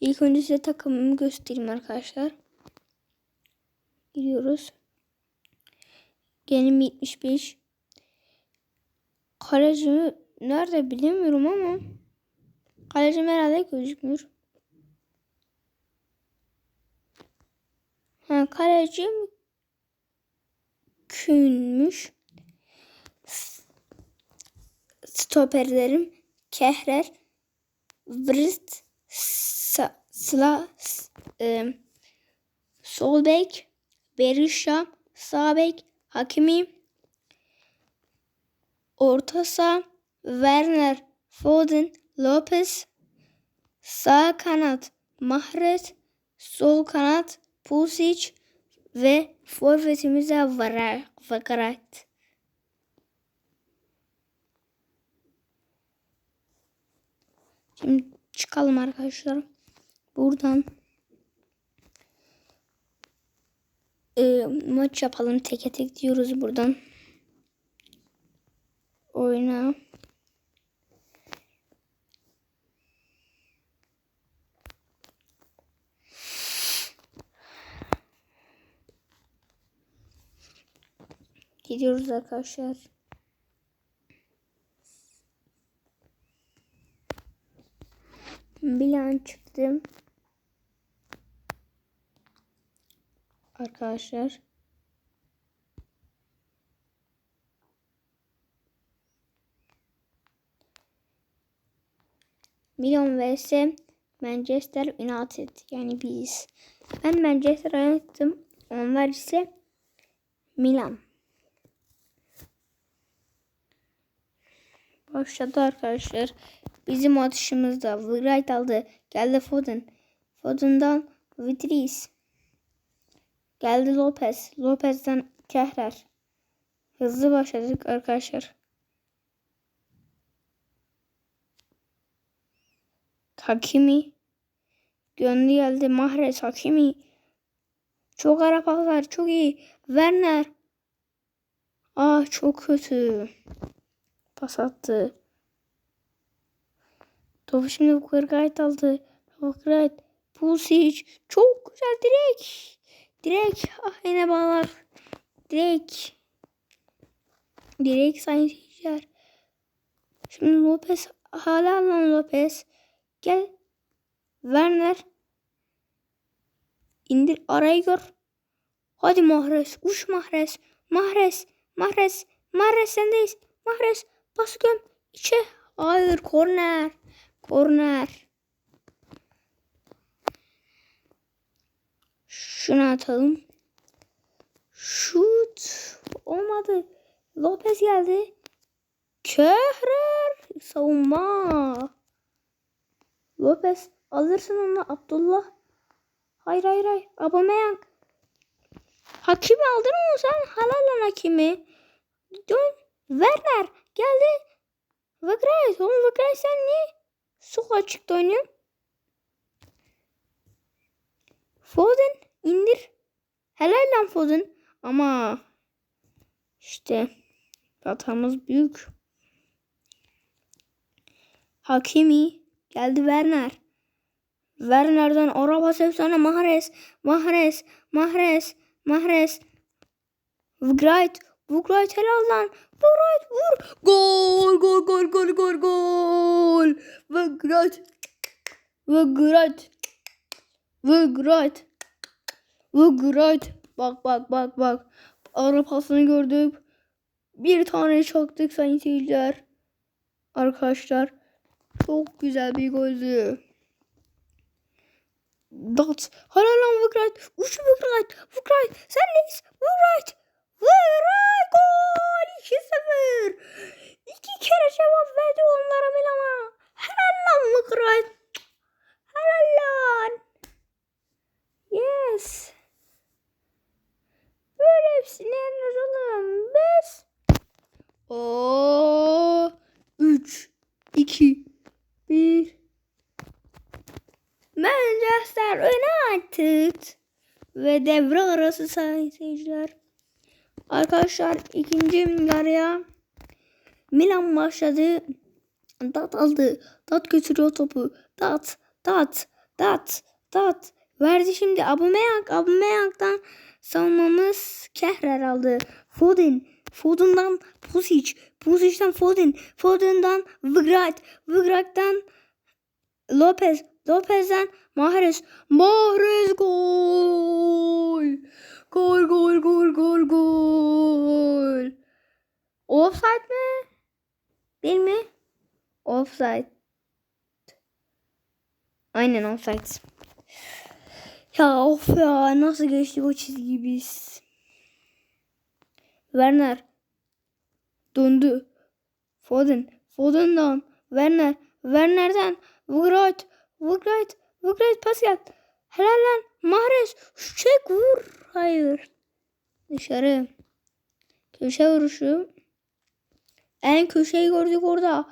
İlk önce size takımımı göstereyim arkadaşlar. Giriyoruz. Genim 75. Kaleci nerede bilemiyorum ama kalecim herhalde gözükmüyor. Ha, kalecim Künmüş. Stoperlerim Kehrer, Vrist, Sla, e, Sol bek, Berisha, sağ bek, Hakimi, orta saha, Werner, Foden, Lopez, sağ kanat, Mahrez, sol kanat, Pusic ve forvetimize Vakarat. Şimdi çıkalım arkadaşlar. Buradan e, maç yapalım. Teke tek diyoruz buradan. Oyna. Gidiyoruz arkadaşlar. Bilan çıktım. Arkadaşlar. Milan vs Manchester United yani biz. Ben Manchester United'ım. Onlar ise Milan. Başladı arkadaşlar. Bizim atışımızda Wright aldı. Geldi Foden. Foden'dan Vitris. Geldi Lopez. Lopez'den Kehrer. Hızlı başladık arkadaşlar. Hakimi. Gönlü geldi. Mahrez Hakimi. Çok ara paslar. Çok iyi. Werner. Ah çok kötü. Pas attı. Topu şimdi Kırgayt aldı. Kırgayt. Pulisic. Çok güzel direk. Direk. Ah yine bağlar. Direk. Direk sayın seyirciler. Şimdi Lopez. Hala lan Lopez. Gel. Werner. İndir arayı gör. Hadi Mahrez. Uç Mahrez. Mahrez. Mahrez. Mahrez sendeyiz. Mahrez. Bas göm. İçe. Hayır korner. Korner. Şunu atalım. Şut. Olmadı. Lopez geldi. Kehrer. Savunma. Lopez alırsın onu Abdullah. Hayır hayır hayır. Aubameyang. Hakimi aldın mı sen? Helal lan Hakimi. Dön. Werner geldi. Vagray. Oğlum Vagray sen niye sok açıkta oynuyorsun? Foden indir. Helal lan Foden. Ama işte hatamız büyük. Hakimi geldi Werner. Werner'den araba efsane Mahrez. Mahrez. Mahrez. Mahrez. Vgrait. Vgrait helal lan. Vgrait vur. Gol gol gol gol gol gol. Vgrait. Vgrait. Vgrait. Vgrait. Bak bak bak bak. Ara pasını gördük. Bir tane çaktık sayın seyirciler. Arkadaşlar. Çok güzel bir goldü. Dat. Helal lan Vgrait. Uç Vgrait. Vgrait. Sen neyiz? Vgrait. Vgrait. Gol. 2-0. İki kere cevap verdi onlara Milan'a. Helal lan Vgrait. Helal lan. Yes. Böyle hepsini yeniriz oğlum. Biz. Oo. 3, 2, 1. Manchester United ve devre arası seyirciler. Arkadaşlar ikinci yarıya Milan başladı. Dat aldı. Dat götürüyor topu. Dat, dat, Dat. Dat. Verdi şimdi Aubameyang. Aubameyang'dan savunmamız Kehrer aldı. Foden. Foden'dan Pusic. Pusic'den Foden. Foden'dan Vigrat. Vigrat'tan Lopez. Lopez'den Mahrez. Mahrez gol. Gol gol gol gol gol. Offside mi? Değil mi? Offside. Aynen offside. Ya of ya nasıl geçti bu çizgi biz. Werner. Döndü. Foden. Foden'dan. Werner. Werner'den. Vugrait. Vugrait. Vugrait pas yaptı. Helal lan. Mahrez. Çek vur. Hayır. Dışarı. Köşe vuruşu. En köşeyi gördük orada.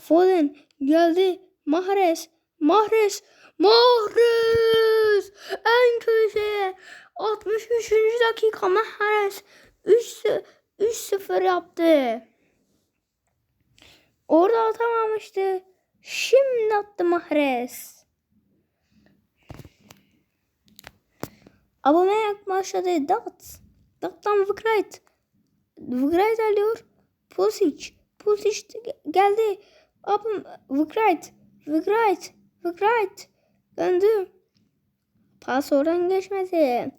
Foden geldi. Mahrez. Mahrez. Mahrez. En köşeye. 63. dakika Mahrez. 3 3-0 yaptı. Orada atamamıştı. Şimdi attı Mahrez. Aubameyang başladı. Dat. Dat'tan Vikrayt. Vikrayt alıyor. Pusic. Pusic geldi. Abim Vikrayt. Vikrayt. Vikrayt. Döndü. Pas oradan geçmedi.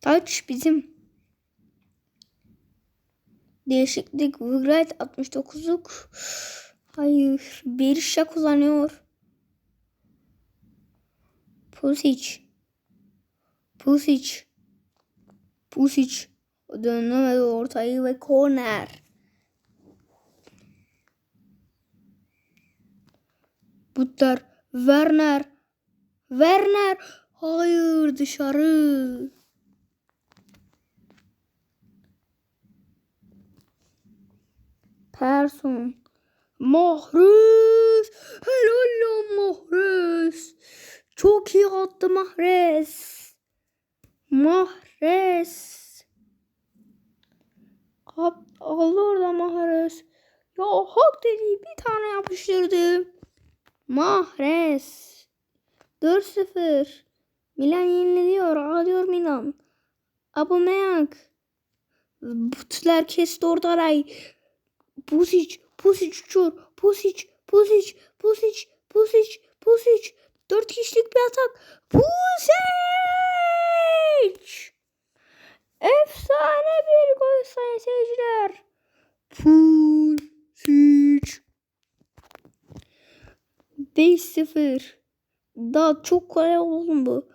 Taç bizim. Değişiklik. Vikrayt 69'luk. Hayır. Berisha kullanıyor. Pusic. Pusic. Pusic. Dönemedi ortayı ve korner. Butler. Werner. Werner. Hayır dışarı. Person. Mahrez. Helal lan Mahrez. Çok iyi attı Mahrez. Mahrez. Kap, aldı orada Mahrez. Ya hak dediği bir tane yapıştırdı. Mahrez. 4-0. Milan yeniliyor. Alıyor Milan. Aubameyang. Butler kesti ortalayı. Pusic. Pusic uçuyor. Pusic. Pusic. Pusic. Pusic. Pusic. Dört kişilik bir atak. Pusic. Efsane bir gol sayın seyirciler. Pusic. 5-0. Daha çok kolay oğlum bu.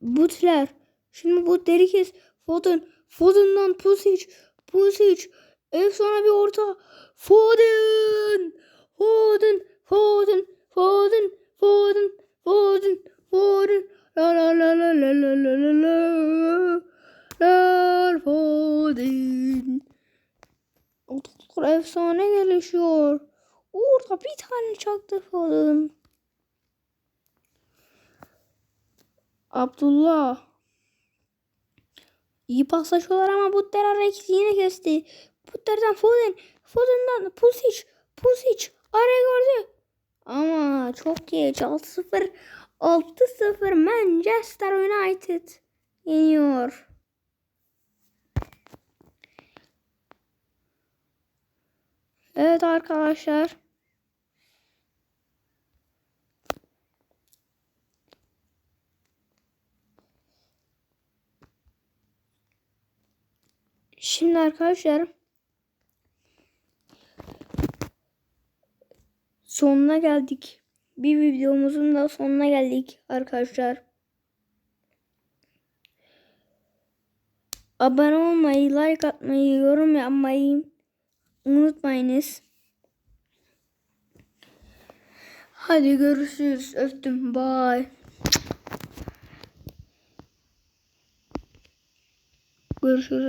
Butler. Şimdi bu Derikes. Foden. Foden'dan Pusic. Pusic. Efsane bir orta. Foden. Foden. Foden. Foden. Foden. Foden. Foden. La la la la la la la la la. La Foden. Otobüsler efsane gelişiyor. Orada bir tane çaktı Foden. Abdullah. İyi paslaşıyorlar ama Butler araya yine kesti. Butler'den Foden. Foden'dan Pulisic. Pulisic araya gördü. Ama çok geç. 6-0. 6-0 Manchester United yeniyor. Evet arkadaşlar. Şimdi arkadaşlar sonuna geldik. Bir videomuzun da sonuna geldik arkadaşlar. Abone olmayı, like atmayı, yorum yapmayı unutmayınız. Hadi görüşürüz. Öptüm. Bye. Görüşürüz.